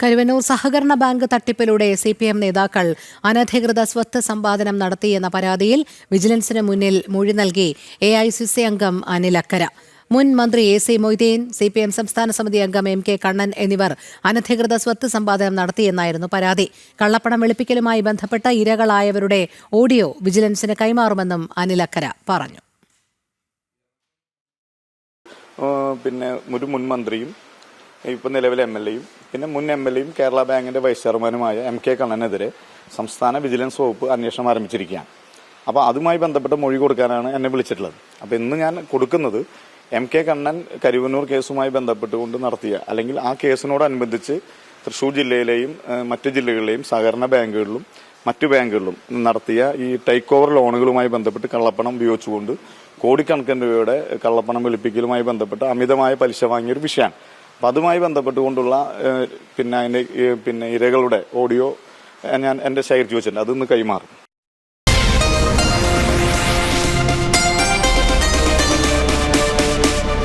കരുവന്നൂർ സഹകരണ ബാങ്ക് തട്ടിപ്പിലൂടെ C P M നേതാക്കൾ അനധികൃത സ്വത്ത് സമ്പാദനം നടത്തിയെന്ന പരാതിയിൽ വിജിലൻസിന് മുന്നിൽ മൊഴി നൽകി എ ഐ സി സി അംഗം അനിൽ അക്കര. മുൻ മന്ത്രി A C Moideen C P M സംസ്ഥാന സമിതി അംഗം എം കെ കണ്ണൻ എന്നിവർ അനധികൃത സ്വത്ത് സമ്പാദനം നടത്തിയെന്നായിരുന്നു പരാതി. കള്ളപ്പണം വെളുപ്പിക്കലുമായി ബന്ധപ്പെട്ട ഇരകളായവരുടെ ഓഡിയോ വിജിലൻസിന് കൈമാറുമെന്നും അനിൽ അക്കര പറഞ്ഞു. പിന്നെ ഒരു മുൻ മന്ത്രിയും ഇപ്പം നിലവിലെ എം എൽ എയും പിന്നെ മുൻ എം എൽ എയും കേരള ബാങ്കിന്റെ വൈസ് ചെയർമാനുമായ എം കെ കണ്ണനെതിരെ സംസ്ഥാന വിജിലൻസ് വകുപ്പ് അന്വേഷണം ആരംഭിച്ചിരിക്കുകയാണ്. അപ്പോൾ അതുമായി ബന്ധപ്പെട്ട മൊഴി കൊടുക്കാനാണ് എന്നെ വിളിച്ചിട്ടുള്ളത്. അപ്പോൾ ഇന്ന് ഞാൻ കൊടുക്കുന്നത് എം കെ കണ്ണൻ കരുവന്നൂർ കേസുമായി ബന്ധപ്പെട്ടുകൊണ്ട് നടത്തിയ അല്ലെങ്കിൽ ആ കേസിനോടനുബന്ധിച്ച് തൃശൂർ ജില്ലയിലെയും മറ്റു ജില്ലകളിലെയും സഹകരണ ബാങ്കുകളിലും മറ്റു ബാങ്കുകളിലും നടത്തിയ ഈ ടേക്ക് ഓവർ ലോണുകളുമായി ബന്ധപ്പെട്ട് കള്ളപ്പണം ഉപയോഗിച്ചുകൊണ്ട് കോടിക്കണക്കിന് രൂപയുടെ കള്ളപ്പണം വെളുപ്പിക്കലുമായി ബന്ധപ്പെട്ട് അമിതമായ പലിശ വാങ്ങിയൊരു വിഷയമാണ്. അപ്പം അതുമായി ബന്ധപ്പെട്ടുകൊണ്ടുള്ള പിന്നെ അതിന്റെ പിന്നെ ഇരകളുടെ ഓഡിയോ ഞാൻ എന്റെ ശേഖരിച്ചു വെച്ചിട്ടുണ്ട്. അതൊന്ന് കൈമാറും.